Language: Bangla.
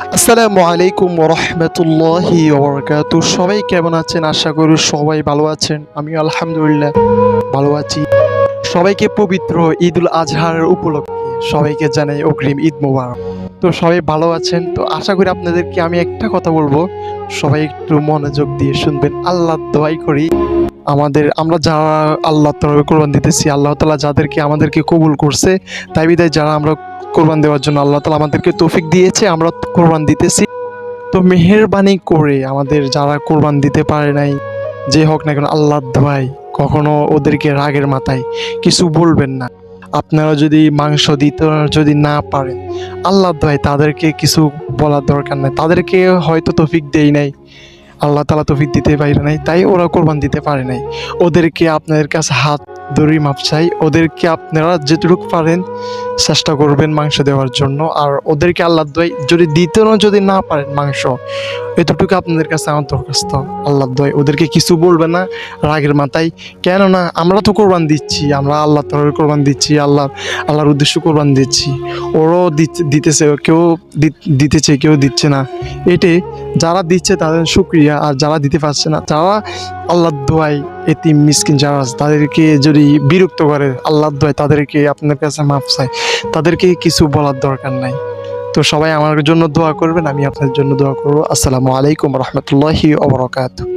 আসসালামু আলাইকুম রহমতুল্লাহি ওবরকাতু। সবাই কেমন আছেন? আশা করি সবাই ভালো আছেন। আমি আলহামদুলিল্লাহ ভালো আছি। সবাইকে পবিত্র ঈদুল আজহার উপলক্ষে সবাইকে জানাই অগ্রিম ঈদ মোবারক। তো সবাই ভালো আছেন? তো আশা করি আপনাদেরকে আমি একটা কথা বলব। সবাই একটু মনোযোগ দিয়ে শুনবেন। আল্লাহ দোয়াই করি। আমাদের, আমরা যারা আল্লাহ তরফে কোরবান দিতেছি, আল্লাহ তালা যাদেরকে আমাদেরকে কবুল করছে, তাই বিদায় যারা আমরা কোরবান দেওয়ার জন্য আল্লাহ তালা আমাদেরকে তৌফিক দিয়েছে, আমরা কোরবান দিতেছি। তো মেহেরবানি করে আমাদের যারা কোরবান দিতে পারে নাই, যে হোক না কেন আল্লাহ দোয়াই কখনো ওদেরকে রাগের মাথায় কিছু বলবেন না। আপনারা যদি মাংস দিতে যদি না পারেন আল্লাহ দোয়াই তাদেরকে কিছু বলার দরকার নাই। তাদেরকে হয়তো তৌফিক দেই নাই, আল্লাহ তালা তৌফিক দিতে পারে নাই, তাই ওরা কোরবান দিতে পারে নাই। ওদেরকে আপনাদের কাছে হাত দড়ি মাপ চাই। ওদেরকে আপনারা যেটুকু পারেন চেষ্টা করবেন মাংস দেওয়ার জন্য। আর ওদেরকে আল্লাহ দোয়াই যদি দিতেও যদি না পারেন মাংস, এতটুকু আপনাদের কাছে আমার দরখাস্ত। আল্লাহ দোয়াই, ওদেরকে কিছু বলবে না রাগের মাথায়। কেননা আমরা তো কোরবান দিচ্ছি, আমরা আল্লাহ তরফে কোরবান দিচ্ছি, আল্লাহ, আল্লাহর উদ্দেশ্য কোরবান দিচ্ছি। ওরও দিত- দিতেছে, কেউ দিতেছে, কেউ দিচ্ছে না। এটে যারা দিচ্ছে তাদের সুক্রিয়া আর যারা দিতে পারছে না, তারা আল্লাহ দোয়াই এতিম মিসকিন যারা আছে, তাদেরকে যদি বিরক্ত করে আল্লাহ দয় তাদেরকে আপনার কাছে মাফ চাই তাদেরকে কিছু বলার দরকার নাই। তো সবাই আমার জন্য দোয়া করবেন, আমি আপনার জন্য দোয়া করব। আসসালামু আলাইকুম রহমতুল্লাহি ওবরাকাতুহ